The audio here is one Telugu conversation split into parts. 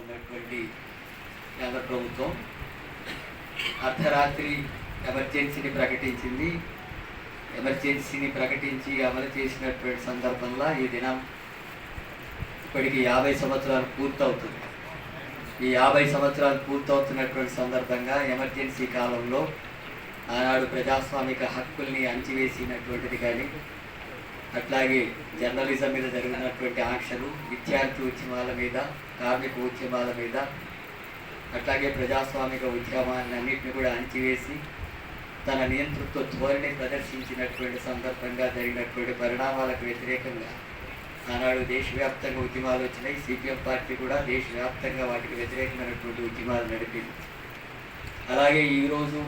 ఉన్నటువంటి కేంద్ర ప్రభుత్వం అర్ధరాత్రి ఎమర్జెన్సీని ప్రకటించింది. ఎమర్జెన్సీని ప్రకటించి అమలు చేసినటువంటి సందర్భంలో ఈ దినం ఇప్పటికి యాభై సంవత్సరాలు పూర్తవుతుంది. ఈ యాభై సంవత్సరాలు పూర్తవుతున్నటువంటి సందర్భంగా ఎమర్జెన్సీ కాలంలో ఆనాడు ప్రజాస్వామిక హక్కుల్ని అంచివేసినటువంటిది కానీ అట్లాగే జర్నలిజం మీద జరిగినటువంటి ఆంక్షలు విద్యార్థి ఉద్యమాల మీద కార్మిక ఉద్యమాల మీద అట్లాగే ప్రజాస్వామిక ఉద్యమాలన్నింటినీ కూడా అణచివేసి తన నియంతృత్వ ధోరణి ప్రదర్శించినటువంటి సందర్భంగా జరిగినటువంటి పరిణామాలకు వ్యతిరేకంగా ఆనాడు దేశవ్యాప్తంగా ఉద్యమాలు వచ్చినాయి. సిపిఎం పార్టీ కూడా దేశవ్యాప్తంగా వాటికి వ్యతిరేకమైనటువంటి ఉద్యమాలు నడిపింది. అలాగే ఈరోజు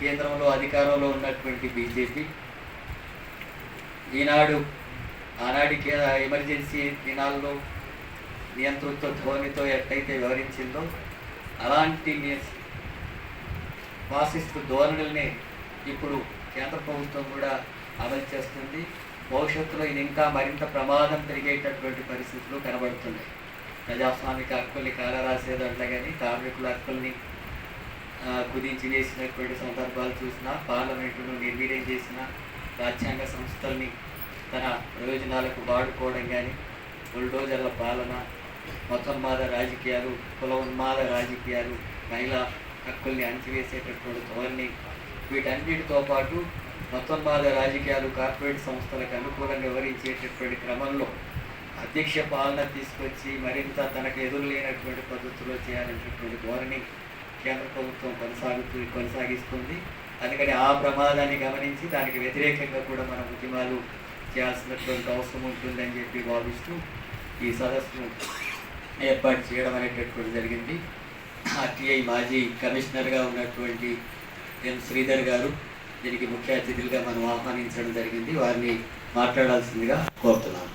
కేంద్రంలో అధికారంలో ఉన్నటువంటి బీజేపీ ఈనాడు ఆనాడి కే- ఎమర్జెన్సీ దినాల్లో నియంతృత్వ ధోరణితో ఎట్లయితే వివరించిందో అలాంటి ని- ఫాసిస్ట్ ధోరణుల్ని ఇప్పుడు కేంద్ర ప్రభుత్వం కూడా అమలు చేస్తుంది. భవిష్యత్తులో ఇది ఇంకా మరింత ప్రమాదం పెరిగేటటువంటి పరిస్థితులు కనబడుతున్నాయి. ప్రజాస్వామిక హక్కుల్ని కాలరాసేదంట కానీ కార్మికుల హక్కుల్ని కుదించి వేసినటువంటి సందర్భాలు చూసినా పార్లమెంటును నిర్వీర్యం చేసినా రాజ్యాంగ సంస్థల్ని తన ప్రయోజనాలకు వాడుకోవడం కానీ బుల్డోజర్ల పాలన మతోన్మాద రాజకీయాలు కుల ఉన్మాద రాజకీయాలు మహిళా హక్కుల్ని అణచివేసేటటువంటి ధోరణి వీటన్నిటితో పాటు మతోన్మాద రాజకీయాలు కార్పొరేట్ సంస్థలకు అనుకూలంగా వివరించేటటువంటి క్రమంలో అధ్యక్ష పాలన తీసుకొచ్చి మరింత తనకు ఎదురు లేనటువంటి పద్ధతిలో చేయాలనేటటువంటి ధోరణి కేంద్ర ప్రభుత్వం కొనసాగుతూ కొనసాగిస్తుంది. అందుకని ఆ ప్రమాదాన్ని గమనించి దానికి వ్యతిరేకంగా కూడా మన ఉద్యమాలు చేయాల్సినటువంటి అవసరం ఉంటుందని చెప్పి భావిస్తూ ఈ సదస్సును ఏర్పాటు చేయడం అనేటటువంటి జరిగింది. ఆర్టీఐ మాజీ కమిషనర్గా ఉన్నటువంటి ఎం శ్రీధర్ గారు దీనికి ముఖ్య అతిథులుగా మనం ఆహ్వానించడం జరిగింది. వారిని మాట్లాడాల్సిందిగా కోరుతున్నాను.